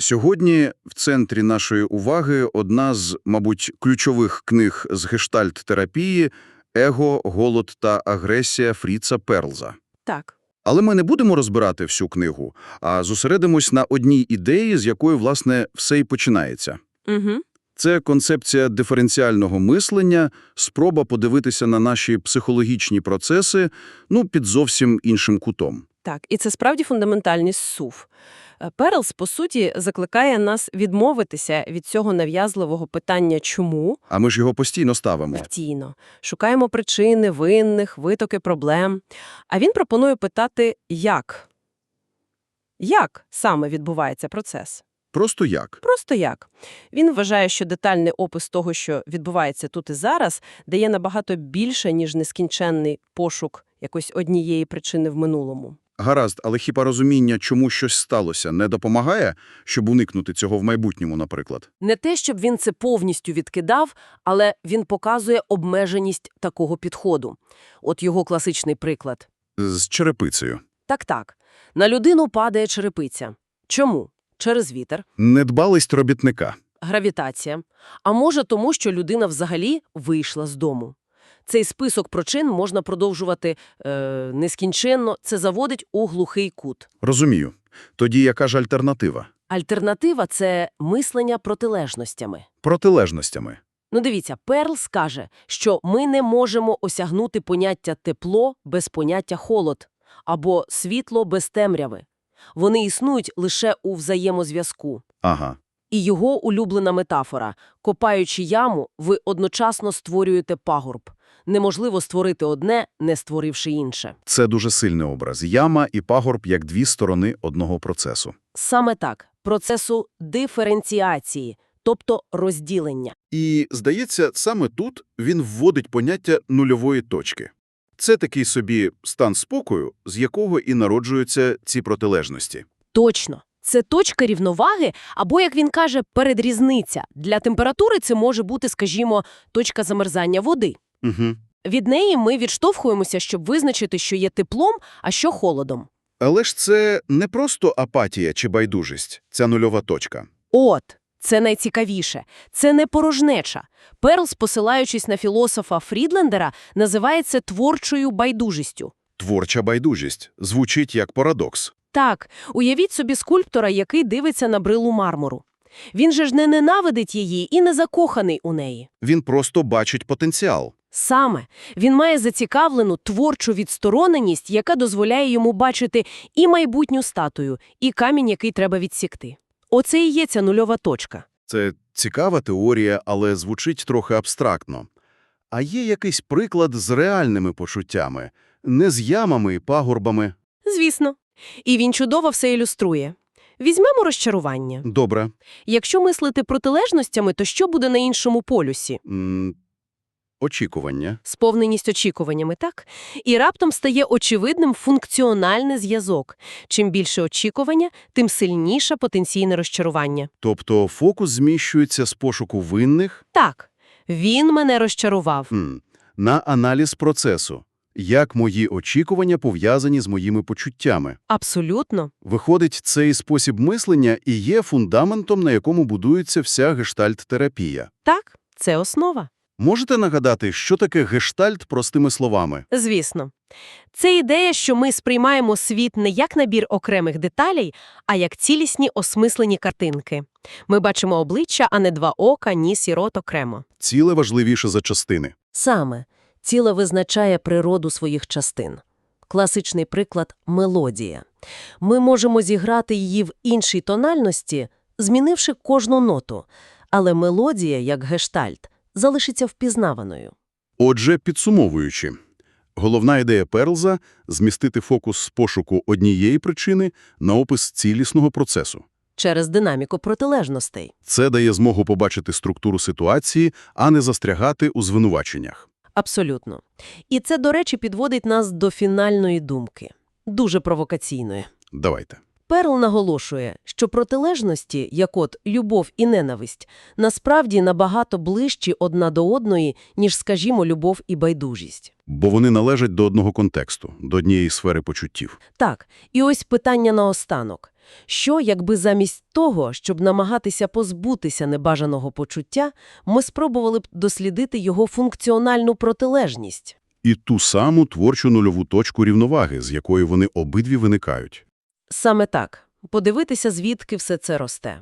Сьогодні в центрі нашої уваги одна з, мабуть, ключових книг з гештальт-терапії «Его, голод та агресія» Фріца Перлза. Так. Але ми не будемо розбирати всю книгу, а зосередимось на одній ідеї, з якої, власне, все і починається. Угу. Це концепція диференціального мислення, спроба подивитися на наші психологічні процеси, ну, під зовсім іншим кутом. Так, і це справді фундаментальність СУВ. Е, Перлс, по суті, закликає нас відмовитися від цього нав'язливого питання «чому?» А ми ж його постійно ставимо. постійно. Шукаємо причини, винних, витоки проблем. А він пропонує питати «як?». Як саме відбувається процес? Просто як? Просто як. Він вважає, що детальний опис того, що відбувається тут і зараз, дає набагато більше, ніж нескінченний пошук якоїсь однієї причини в минулому. Гаразд, але хіба розуміння, чому щось сталося, не допомагає, щоб уникнути цього в майбутньому, наприклад? Не те, щоб він це повністю відкидав, але він показує обмеженість такого підходу. От його класичний приклад. З черепицею. Так-так, на людину падає черепиця. Чому? Через вітер, Недбалість робітника. гравітація. А може тому, що людина взагалі вийшла з дому. Цей список причин можна продовжувати е, нескінченно. Це заводить у глухий кут. Розумію. Тоді яка ж альтернатива? Альтернатива – це мислення протилежностями. Протилежностями. Ну дивіться, Перл скаже, що ми не можемо осягнути поняття тепло без поняття холод або світло без темряви. Вони існують лише у взаємозв'язку. Ага. І його улюблена метафора – копаючи яму, ви одночасно створюєте пагорб. Неможливо створити одне, не створивши інше. Це дуже сильний образ. Яма і пагорб як дві сторони одного процесу. Саме так – процесу диференціації, тобто розділення. І, здається, саме тут він вводить поняття нульової точки. Це такий собі стан спокою, з якого і народжуються ці протилежності. Точно. Це точка рівноваги, або, як він каже, передрізниця. Для температури це може бути, скажімо, точка замерзання води. Угу. Від неї ми відштовхуємося, щоб визначити, що є теплом, а що холодом. Але ж це не просто апатія чи байдужість, ця нульова точка. От, це найцікавіше. Це не порожнеча. Перлс, посилаючись на філософа Фрідлендера, називає це творчою байдужістю. Творча байдужість звучить як парадокс. Так, уявіть собі скульптора, який дивиться на брилу мармуру. Він же ж не ненавидить її і не закоханий у неї. Він просто бачить потенціал. Саме, він має зацікавлену творчу відстороненість, яка дозволяє йому бачити і майбутню статую, і камінь, який треба відсікти. Оце і є ця нульова точка. Це цікава теорія, але звучить трохи абстрактно. А є якийсь приклад з реальними почуттями, не з ямами і пагорбами? Звісно. І він чудово все ілюструє. Візьмемо розчарування. Добре. Якщо мислити протилежностями, то що буде на іншому полюсі? М очікування. Сповненість очікуваннями, так? І раптом стає очевидним функціональний зв'язок. Чим більше очікування, тим сильніше потенційне розчарування. Тобто фокус зміщується з пошуку винних Так, він мене розчарував. м, на аналіз процесу. Як мої очікування пов'язані з моїми почуттями. Абсолютно. Виходить, цей спосіб мислення і є фундаментом, на якому будується вся гештальт-терапія. Так, це основа. Можете нагадати, що таке гештальт простими словами? Звісно. Це ідея, що ми сприймаємо світ не як набір окремих деталей, а як цілісні осмислені картинки. Ми бачимо обличчя, а не два ока, ніс і рот окремо. Ціле важливіше за частини. Саме. Тіло визначає природу своїх частин. Класичний приклад – мелодія. Ми можемо зіграти її в іншій тональності, змінивши кожну ноту, але мелодія, як гештальт, залишиться впізнаваною. Отже, підсумовуючи, головна ідея Перлза – змістити фокус з пошуку однієї причини на опис цілісного процесу. Через динаміку протилежностей. Це дає змогу побачити структуру ситуації, а не застрягати у звинуваченнях. Абсолютно. І це, до речі, підводить нас до фінальної думки. Дуже провокаційної. Давайте. Перл наголошує, що протилежності, як от любов і ненависть, насправді набагато ближчі одна до одної, ніж, скажімо, любов і байдужість. Бо вони належать до одного контексту, до однієї сфери почуттів. Так, і ось питання наостанок. Що, якби замість того, щоб намагатися позбутися небажаного почуття, ми спробували б дослідити його функціональну протилежність? І ту саму творчу нульову точку рівноваги, з якої вони обидві виникають. Саме так. Подивитися, звідки все це росте.